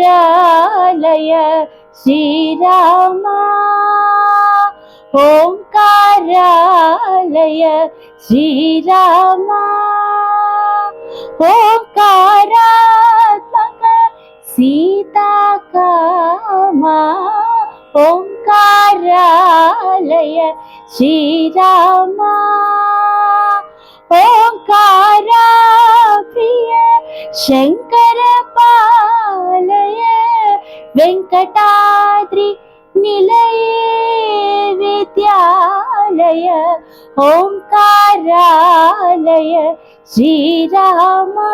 ശങ്കരാലയ ശ്രീരാമ. ഓംകാരാലയ ശ്രീരാമ. ഓംകാരാത്മക സീതാകാമ. ഓംകാരാലയ ശ്രീരാമ. ഓംകാരാ പ്രിയ ശങ്കരപാ పాలయ వెంకటాద్రి నిలయ విద్యాలయ ఓంకారాలయ శ్రీరామా.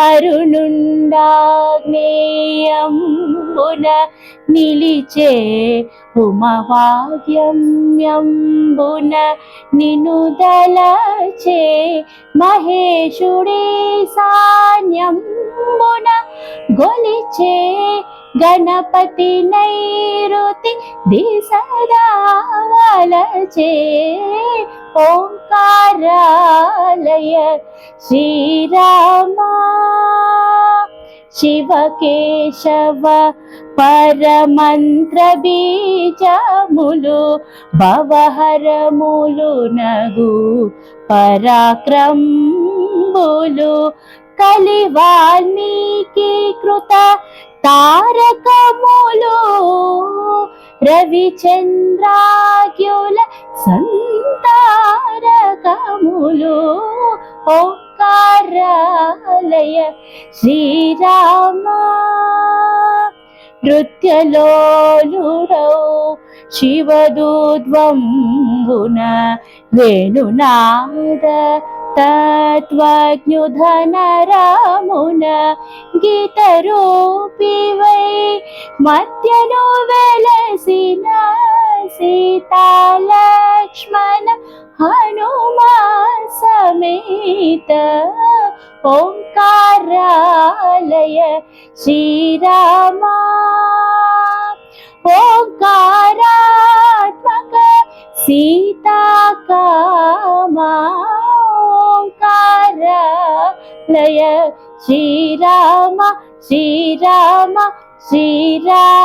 అరుణుండాగ్నేయంబున నిలిచే ఉమవాగ్యంబున నినుదలచే మహేశుడే సాన్యం గొలిచే గణపతి నైరుతి దిశదావలచే ఓంకారాలయ శ్రీరామా. శివకేశవ పరమంత్ర బీజములు భవహరములు నగు పరాక్రంబులు కలి వాల్మీకి కృత తారకములు. రవిచంద్రాగ్యుల సంతారకములు. ఓంకారాలయ శ్రీరామా. నృత్యలోలుడౌ శివదూద్వంబున వేణునాద तत्त्वज्ञुधनरामुन गीतरूपी वै मध्यनो बेलसी न सीता लक्ष्मण हनुमा समेत ओङ्कारालय श्रीरामा। ओङ्कारात्मक सीता कामा लय श्रीराम श्रीराम श्रीराम